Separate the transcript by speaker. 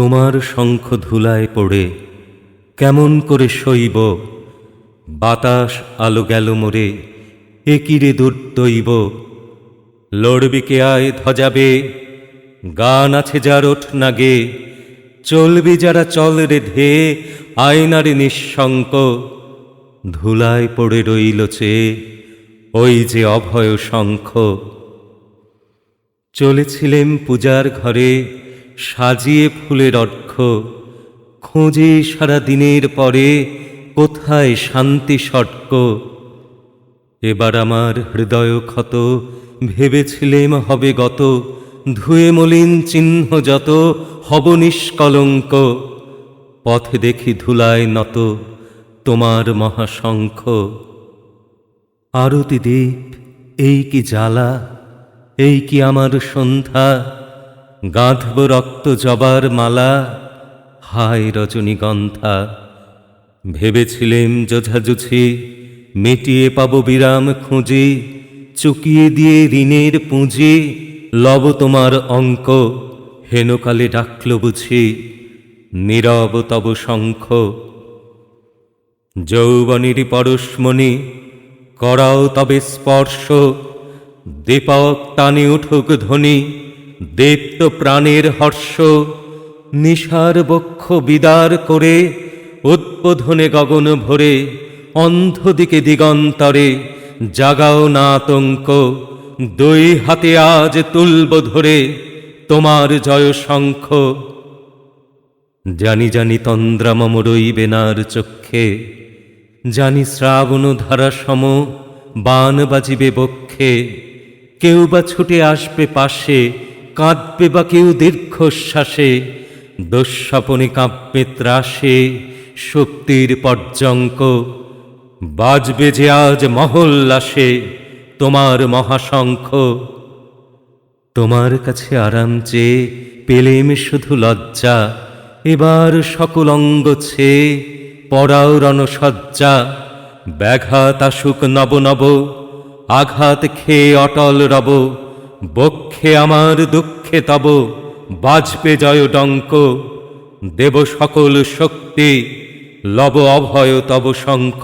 Speaker 1: তোমার শঙ্খ ধুলায় পড়ে, কেমন করে সইব বাতাস আলো গেল মোরে একিরে দুর্দৈব? লড়বি কে আয় ধজাবে গান আছে যার ওঠ নাগে, চলবি যারা চল রে ধে, আয়নারে নিঃশঙ্ক। ধুলায় পড়ে রইল চেয়ে ওই যে অভয় শঙ্খ। চলেছিলেম পূজার ঘরে সাজিয়ে ফুলের অর্ঘ খোঁজে সারা দিনের পরে কোথায় শান্তি সটক এবার আমার হৃদয় ক্ষত, ভেবেছিলেম হবে গত, ধুয়ে মলিন চিহ্ন যত, হব নিষ্কলঙ্ক। পথে দেখি ধুলায় নত, তোমার মহাশঙ্খ। আরতি দ্বীপ এই কি জ্বালা, এই কি আমার সন্ধ্যা? গাঁধব রক্ত জবার মালা, হায় রজনীগন্ধা। ভেবেছিলেম যোঝাজুছি মিটিয়ে পাব বিরাম খুঁজি, চুকিয়ে দিয়ে ঋণের পুঁজি, লব তোমার অঙ্ক, হেনকালে ডাকল বুঝি, নীরব তব শঙ্খ। যৌবনের পরশমণি, করাও তবে স্পর্শ, দীপক টানে উঠুক ধ্বনি দীপ্ত প্রাণের হর্ষ, নিশার বক্ষ বিদার করে, উদ্বোধনে গগন ভরে, অন্ধদিকে দিগন্তরে, জাগাও না আতঙ্ক, দুই হাতে আজ তুলব ধরে, তোমার জয় শঙ্খ। জানি জানি তন্দ্রামম রইবে নার চক্ষে, জানি শ্রাবণ ধারা সম বান বাজিবে বক্ষে, কেউ বা ছুটে আসবে পাশে কাঁদবে বা কেউ দীর্ঘশ্বাসে, দুঃস্বপনে কাঁপবে ত্রাসে, শক্তির পর্যঙ্ক। বাজবে যে আজ মহল্লাসে তোমার মহাশঙ্খ। তোমার কাছে আরাম চেয়ে পেলেম শুধু লজ্জা, এবার সকল অঙ্গ ছে পড়াও রণসজ্জা। ব্যাঘাত আসুক নব নব, আঘাত খেয়ে অটল রব বক্ষে আমার দুঃখে তব বাজপে জয় ডঙ্ক। দেব সকল শক্তি লব অভয় তব শঙ্খ।